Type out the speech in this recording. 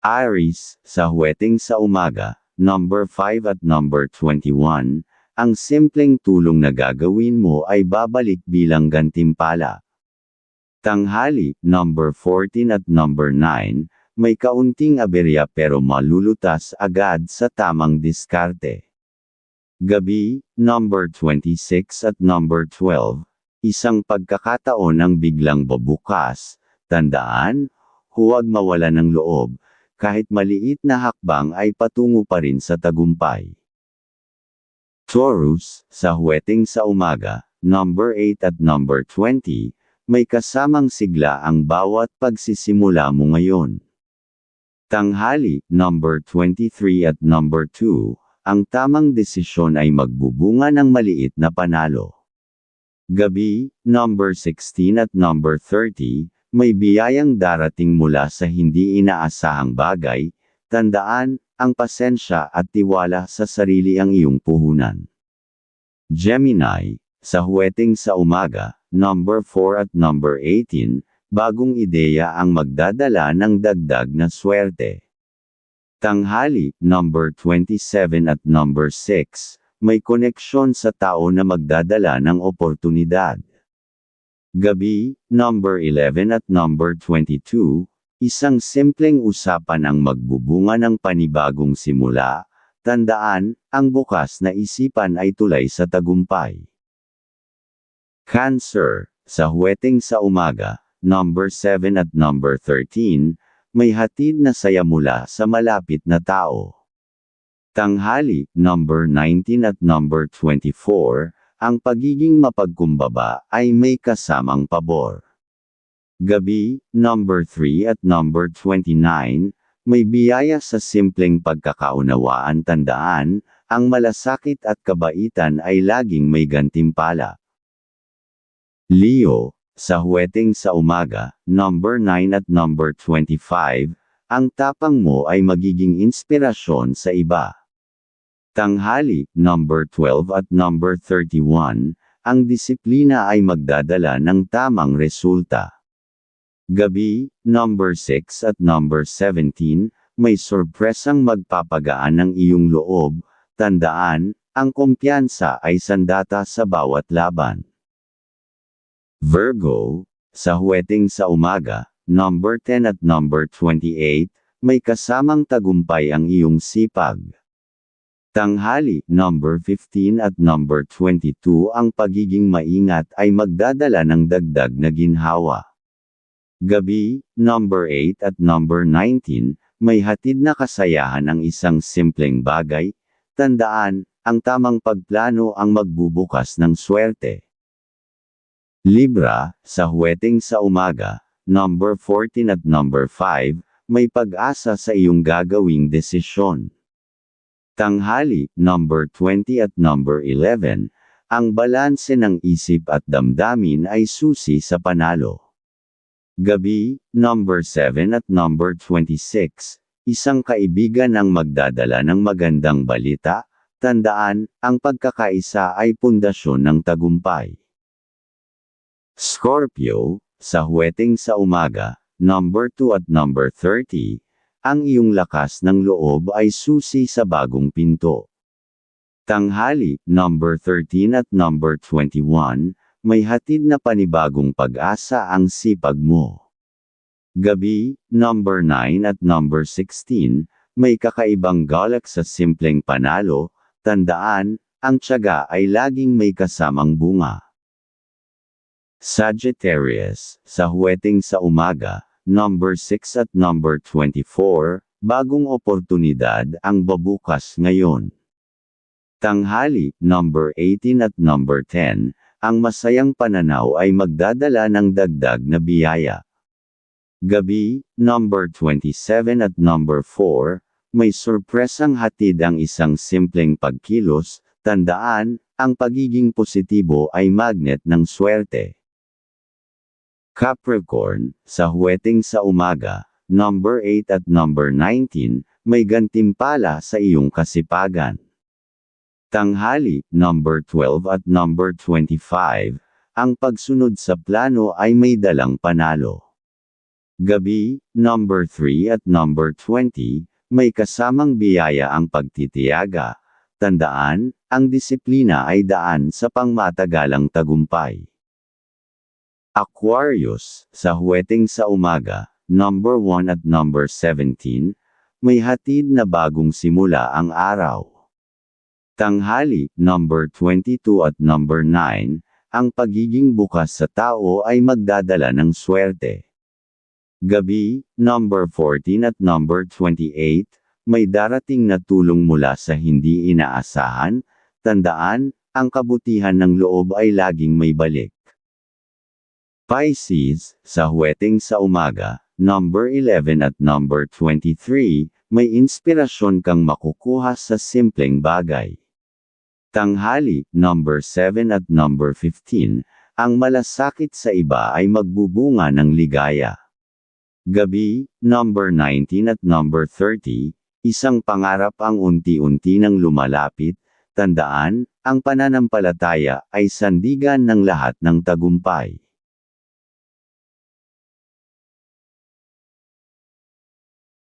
Aries, sa huweting sa umaga, number 5 at number 21, ang simpleng tulong na gagawin mo ay babalik bilang gantimpala. Tanghali, number 14 at number 9, may kaunting aberya pero malulutas agad sa tamang diskarte. Gabi, number 26 at number 12, isang pagkakataon ang biglang babukas, tandaan, huwag mawala ng loob, kahit maliit na hakbang ay patungo pa rin sa tagumpay. Taurus, sa huweting sa umaga, number 8 at number 20, may kasamang sigla ang bawat pagsisimula mo ngayon. Tanghali, number 23 at number 2, ang tamang desisyon ay magbubunga ng maliit na panalo. Gabi, number 16 at number 30, may biyayang darating mula sa hindi inaasahang bagay, tandaan, ang pasensya at tiwala sa sarili ang iyong puhunan. Gemini, sa huweting sa umaga, number 4 at number 18, bagong ideya ang magdadala ng dagdag na swerte. Tanghali, number 27 at number 6, may koneksyon sa tao na magdadala ng oportunidad. Gabi, number 11 at number 22, isang simpleng usapan ang magbubunga ng panibagong simula, tandaan, ang bukas na isipan ay tulay sa tagumpay. Cancer, sa huweting sa umaga, number 7 at number 13, may hatid na saya mula sa malapit na tao. Tanghali, number 19 at number 24, ang pagiging mapagkumbaba ay may kasamang pabor. Gabi, number 3 at number 29, may biyaya sa simpleng pagkakaunawaan tandaan, ang malasakit at kabaitan ay laging may gantimpala. Leo, sa huweting sa umaga, number 9 at number 25, ang tapang mo ay magiging inspirasyon sa iba. Tanghali, number 12 at number 31, ang disiplina ay magdadala ng tamang resulta. Gabi, number 6 at number 17, may sorpresang magpapagaan ng iyong loob, tandaan, ang kumpiyansa ay sandata sa bawat laban. Virgo, sa huweting sa umaga, number 10 at number 28, may kasamang tagumpay ang iyong sipag. Tanghali, number 15 at number 22 ang pagiging maingat ay magdadala ng dagdag na ginhawa. Gabi, number 8 at number 19, may hatid na kasayahan ang isang simpleng bagay, tandaan, ang tamang pagplano ang magbubukas ng swerte. Libra, sa huweting sa umaga, number 14 at number 5, may pag-asa sa iyong gagawing desisyon. Tanghali, number 20 at number 11, ang balanse ng isip at damdamin ay susi sa panalo. Gabi, number 7 at number 26, isang kaibigan ang magdadala ng magandang balita, tandaan, ang pagkakaisa ay pundasyon ng tagumpay. Scorpio, sa huweting sa umaga, number 2 at number 30, ang iyong lakas ng loob ay susi sa bagong pinto. Tanghali, number 13 at number 21, may hatid na panibagong pag-asa ang sipag mo. Gabi, number 9 at number 16, may kakaibang galak sa simpleng panalo, tandaan, ang tiyaga ay laging may kasamang bunga. Sagittarius, sa huweting sa umaga, number 6 at number 24, bagong oportunidad ang babukas ngayon. Tanghali, number 18 at number 10, ang masayang pananaw ay magdadala ng dagdag na biyaya. Gabi, number 27 at number 4, may sorpresang hatid ang isang simpleng pagkilos, tandaan, ang pagiging positibo ay magnet ng swerte. Capricorn, sa huweting sa umaga, number 8 at number 19, may gantimpala sa iyong kasipagan. Tanghali, number 12 at number 25, ang pagsunod sa plano ay may dalang panalo. Gabi, number 3 at number 20, may kasamang biyaya ang pagtitiyaga. Tandaan, ang disiplina ay daan sa pangmatagalang tagumpay. Aquarius, sa huweting sa umaga, number 1 at number 17, may hatid na bagong simula ang araw. Tanghali, number 22 at number 9, ang pagiging bukas sa tao ay magdadala ng swerte. Gabi, number 14 at number 28, may darating na tulong mula sa hindi inaasahan, tandaan, ang kabutihan ng loob ay laging may balik. Pisces, sa huweting sa umaga, number 11 at number 23, may inspirasyon kang makukuha sa simpleng bagay. Tanghali, number 7 at number 15, ang malasakit sa iba ay magbubunga ng ligaya. Gabi, number 19 at number 30, isang pangarap ang unti-unti nang lumalapit, tandaan, ang pananampalataya ay sandigan ng lahat ng tagumpay.